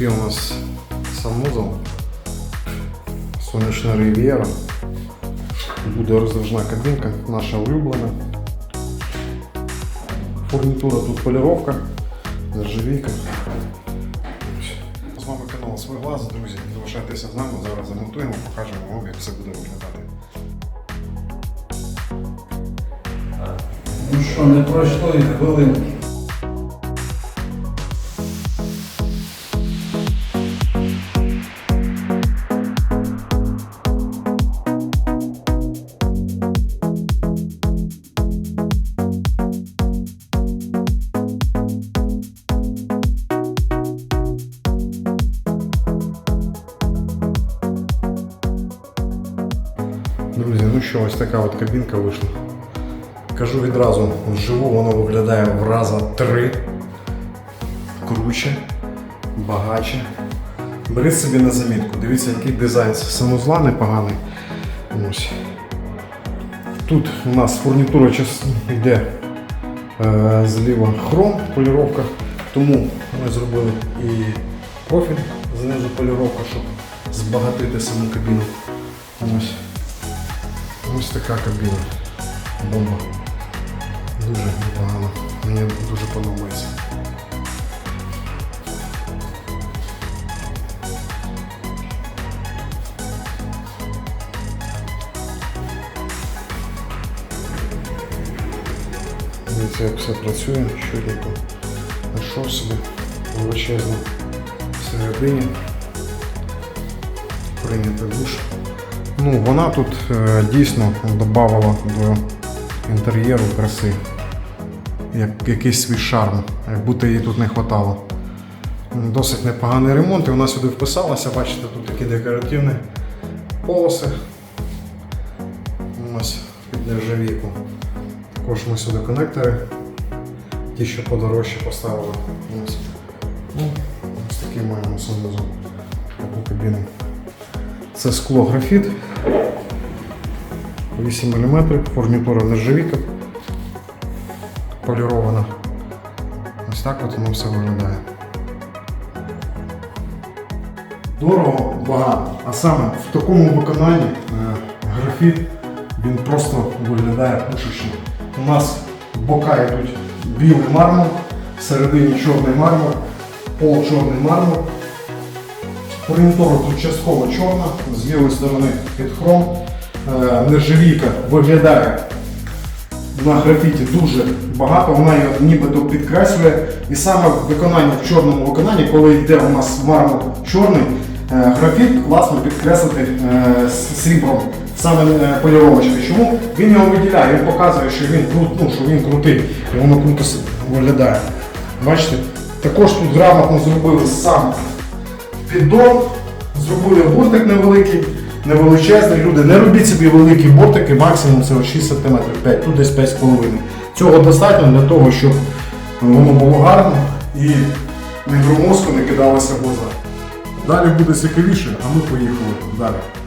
такий у нас санузел. Сонячна рив'єра. Буде роздвижна кабінка, наша улюблена. Фурнітура тут поліровка, нержавійка. З вами канал Свой Глаз, друзі. Залишайтеся з нами, зараз замонтуємо, покажемо вам, як все буде виглядати. Ну що, не пройшло і хвилинки. Друзі, ну що, ось така от кабінка вийшла. Кажу відразу, вживу воно виглядає в раза три. Круче, багаче. Бери собі на замітку. Дивіться, який дизайн санузла непоганий. Ось. Тут у нас фурнітура йде е, зліва хром, поліровка. Тому ми зробили і профіль знизу поліровка, щоб збагатити саму кабіну. Ось. Ось така кабіна. Бомба. Дуже непогано. Мені дуже подобається. Як все працює, щоденько. Знайшов собі величезно всередині. Прийняти душ. Ну, вона тут е, дійсно додавала до інтер'єру краси. Як якийсь свій шарм, як будто її тут не вистачало. Досить непоганий ремонт, і вона сюди вписалася, бачите, тут такі декоративні полоси. Ось під нержавійку. Також ми сюди конектори, ті, що подорожче поставили. Ось, ну, ось такий маємо санузел. Таку кабіну. Це скло графіт. 8 мм, фурнітура нержавійка. Полірована. Ось так от воно все виглядає. Дорого, багато. А саме в такому виконанні е, графіт він просто виглядає пушечно. У нас бока йдуть білий мармур, всередині чорний мармур, пол чорний мармур. Орієнтура тут частково чорна, з лівої сторони під хром. Е, Нержавійка виглядає на графіті дуже багато, вона її нібито підкреслює. І саме в виконанні, в чорному виконанні, коли йде у нас мармур чорний, е, графіт класно підкреслити е, с- сріблом, саме поліровочка. Чому? Він його виділяє, він показує, що він ну, що він крутий, і воно круто виглядає. Бачите? Також тут грамотно зробили сам піддон, зробили бортик невеликий, невеличезний. Люди, не робіть собі великі бортики, максимум це 6 см, 5, тут десь 5,5 Цього достатньо для того, щоб воно було гарно і не громоздко не кидалося в глаза. Далі буде цікавіше, а ми поїхали далі.